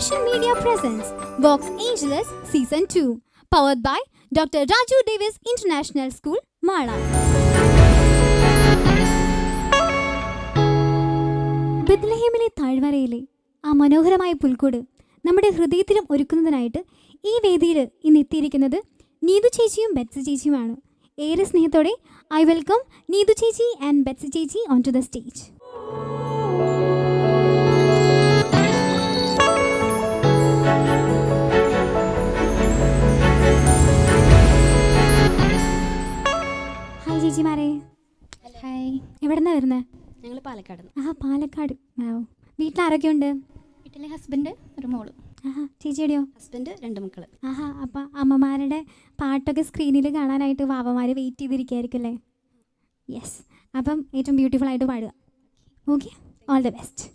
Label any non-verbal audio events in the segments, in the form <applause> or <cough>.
Vox Angeles Season 2, powered by Dr. Raju Davis International School, Mala. ബത്ലഹേമിലെ താഴ്വരയിലെ ആ മനോഹരമായ പുൽക്കൂട് നമ്മുടെ ഹൃദയത്തിലും ഒരുക്കുന്നതിനായിട്ട് ഈ വേദിയിൽ ഇന്ന് എത്തിയിരിക്കുന്നത് നീതു ചേച്ചിയും ബെറ്റ്സി ചേച്ചിയുമാണ് ഏറെ സ്നേഹത്തോടെ I welcome Neethu chechi and Betsy ചേച്ചി on to the stage hi എവിടെ നിന്നാണ് വരുന്നത് ഞങ്ങൾ പാലക്കാട്. ആ പാലക്കാട് വീട്ടിൽ വീട്ടിൽ ആരൊക്കെയുണ്ട്? വീട്ടിലെ ഹസ്ബൻഡ് ഒരു മോൾ. ആഹാ ചേച്ചിയുടെയോ? ഹസ്ബൻഡ് രണ്ട് മക്കൾ. ആഹാ അപ്പം അമ്മമാരുടെ പാട്ടൊക്കെ സ്ക്രീനിൽ കാണാനായിട്ട് വാവമാര് വെയിറ്റ് ചെയ്തിരിക്കുകയായിരിക്കും അല്ലേ യെസ്. അപ്പം ഏറ്റവും ബ്യൂട്ടിഫുൾ ആയിട്ട് പാടുക. Okay? All the best.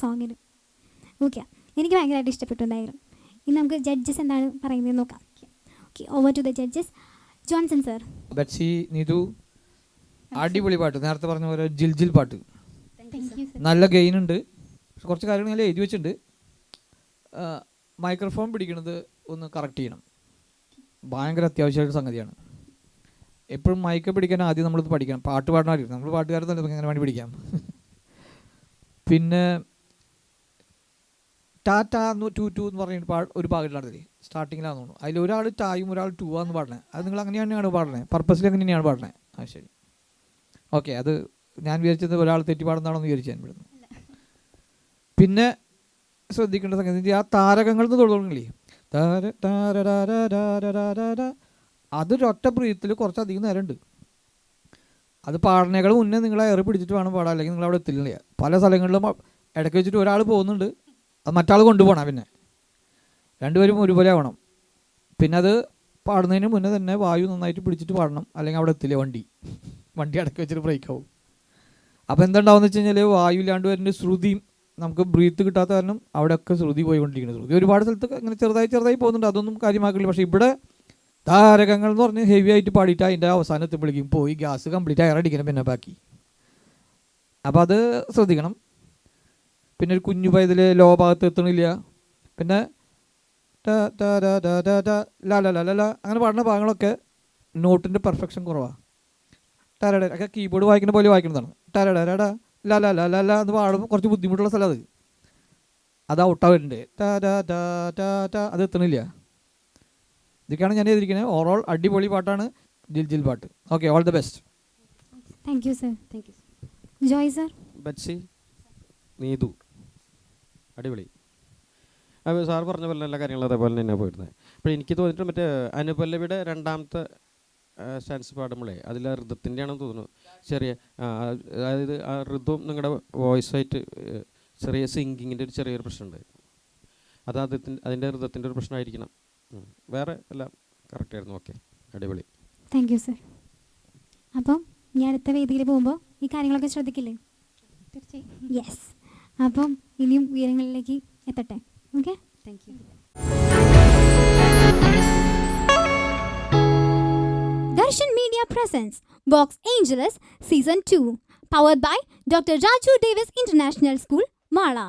സോങ്ങിന് okay എനിക്ക് ഭയങ്കരമായിട്ട് ഇഷ്ടപ്പെട്ടു എന്തായാലും ഇനി നമുക്ക് ജഡ്ജസ് എന്താണ് പറയുന്നത് നോക്കാം. Okay over to the judges Johnson sir Betsy Nithu അടിപൊളി പാട്ട്. നേരത്തെ പറഞ്ഞ പോലെ ജിൽ ജിൽ പാട്ട്. നല്ല ഗെയിൻ ഉണ്ട് പക്ഷെ കുറച്ച് കാര്യങ്ങൾ ഞാൻ എഴുതി വെച്ചിട്ടുണ്ട്. മൈക്രോഫോൺ പിടിക്കുന്നത് ഒന്ന് കറക്റ്റ് ചെയ്യണം. ഭയങ്കര അത്യാവശ്യമായിട്ട് സംഗതിയാണ്. എപ്പോഴും മൈക്ക് പിടിക്കാൻ ആദ്യം നമ്മളിത് പഠിക്കണം. പാട്ട് പാടാനായിരിക്കും നമ്മൾ പാട്ടുകാരെന്നല്ല എങ്ങനെ വേണ്ടി പിടിക്കാം. <laughs> പിന്നെ ടാറ്റ എന്ന് ടു ടു എന്ന് പറഞ്ഞിട്ട് ഒരു പാട്ടിലാണല്ലേ സ്റ്റാർട്ടിങ്ങിലാന്ന് തോന്നുന്നു. അതിൽ ഒരാൾ ടായും ഒരാൾ ടു ആന്ന് പാടണേ അത് നിങ്ങൾ അങ്ങനെ തന്നെയാണ് പാടണേ പർപ്പസിൽ അങ്ങനെ തന്നെയാണ് പാടണേ ആ ശരി. ഓക്കെ അത് ഞാൻ വിചാരിച്ചത് ഒരാൾ തെറ്റി പാടുന്നതാണെന്ന് വിചാരിച്ചു ഞാൻ ഇവിടുന്ന് പിന്നെ ശ്രദ്ധിക്കേണ്ട സംഗതി ആ താരകങ്ങൾ എന്ന് തുടങ്ങില്ലേ. അതൊരൊറ്റ ബ്രീത്തിൽ കുറച്ചധികം നേരം ഉണ്ട് അത് പാടണേക്കാൾ മുന്നേ നിങ്ങളെ ഏറെ പിടിച്ചിട്ട് വേണം പാടാൻ. അല്ലെങ്കിൽ നിങ്ങൾ അവിടെ എത്തില്ല. പല സ്ഥലങ്ങളിലും ഇടയ്ക്ക് വെച്ചിട്ട് ഒരാൾ പോകുന്നുണ്ട്. അത് മറ്റാൾ കൊണ്ടുപോകണം പിന്നെ. രണ്ടുപേരും ഒരുപോലെ ആവണം. പിന്നെ അത് പാടുന്നതിന് മുന്നേ തന്നെ വായു നന്നായിട്ട് പിടിച്ചിട്ട് പാടണം. അല്ലെങ്കിൽ അവിടെ എത്തില്ല വണ്ടി. വണ്ടി അടക്കി വെച്ചിട്ട് ബ്രേക്ക് ആവും. അപ്പോൾ എന്തുണ്ടാവുമെന്ന് വെച്ച് കഴിഞ്ഞാൽ വായു ഇല്ലാണ്ട് വരുന്ന ശ്രുതിയും നമുക്ക് ബ്രീത്ത് കിട്ടാത്ത കാരണം അവിടെയൊക്കെ ശ്രുതി പോയിക്കൊണ്ടിരിക്കുന്നത് ശ്രുതി ഒരുപാട് സ്ഥലത്ത് അങ്ങനെ ചെറുതായി ചെറുതായി പോകുന്നുണ്ട്. അതൊന്നും കാര്യമാക്കില്ല. പക്ഷേ ഇവിടെ താരകങ്ങൾ എന്ന് പറഞ്ഞ് ഹെവി ആയിട്ട് പാടിയിട്ട് അതിന്റെ അവസാനം എത്തുമ്പോഴേക്കും പോയി ഗ്യാസ് കംപ്ലീറ്റ് അയറടിക്കണം പിന്നെ ബാക്കി അപ്പോൾ അത് ശ്രദ്ധിക്കണം. പിന്നെ ഒരു കുഞ്ഞു പൈതൽ ലോ ഭാഗത്ത് എത്തണില്ല പിന്നെ ട ട ര ര ര ര ല ല ല ല ല അങ്ങനെ പാടുന്ന ഭാഗങ്ങളൊക്കെ നോട്ടിന്റെ പെർഫെക്ഷൻ കുറവാണ് ടരട ഒക്കെ കീബോർഡ് വായിക്കുന്ന പോലെ വായിക്കുന്നതാണ് ടരടരട ല ല ല ല ല എന്ന് പാടുമ്പോൾ കുറച്ച് ബുദ്ധിമുട്ടുള്ള സ്ഥലം അത് അത് ഔട്ടാവുന്നുണ്ട് ടാ ടാ ടാ ടാ ടാ അത് എത്തണില്ല ഇതൊക്കെയാണ് ഞാൻ എഴുതിയിരിക്കുന്നത് ഓവറോൾ അടിപൊളി പാട്ടാണ് ജിൽ ജിൽ പാട്ട് okay all the best thank you sir thank you Joy sir ബച്ചി Neethu അടിപൊളി. അപ്പോൾ സാർ പറഞ്ഞ പോലെ എല്ലാ കാര്യങ്ങളും അതേപോലെ തന്നെ പോയിരുന്നത് അപ്പോൾ എനിക്ക് തോന്നിയിട്ട് മറ്റേ അനുപല്ലവിയുടെ രണ്ടാമത്തെ സ്റ്റാൻസ് പാടുമ്പോഴേ അതിൽ ആ ഋതത്തിന്റെ ആണെന്ന് തോന്നുന്നു. ചെറിയ അതായത് ആ ഋതും നിങ്ങളുടെ വോയിസായിട്ട് ചെറിയ സിങ്കിങ്ങിന്റെ ഒരു ചെറിയൊരു പ്രശ്നമുണ്ട്. അത് അതിന്റെ അതിന്റെ ഋതത്തിന്റെ ഒരു പ്രശ്നമായിരിക്കണം. വേറെ എല്ലാം കറക്റ്റായിരുന്നു ഓക്കെ. അടിപൊളി. താങ്ക് യു സർ അപ്പം ഞാൻ അടുത്ത വേദിയിൽ പോകുമ്പോൾ ഈ കാര്യങ്ങളൊക്കെ ശ്രദ്ധിക്കില്ലേ? തീർച്ചയായും. യെസ് അപ്പം ഇനിയും ഉയരങ്ങളിലേക്ക് എത്തട്ടെ okay thank you Darshan Media presents Vox Angeles Season 2, powered by Dr. Raju Davis International School, Mala.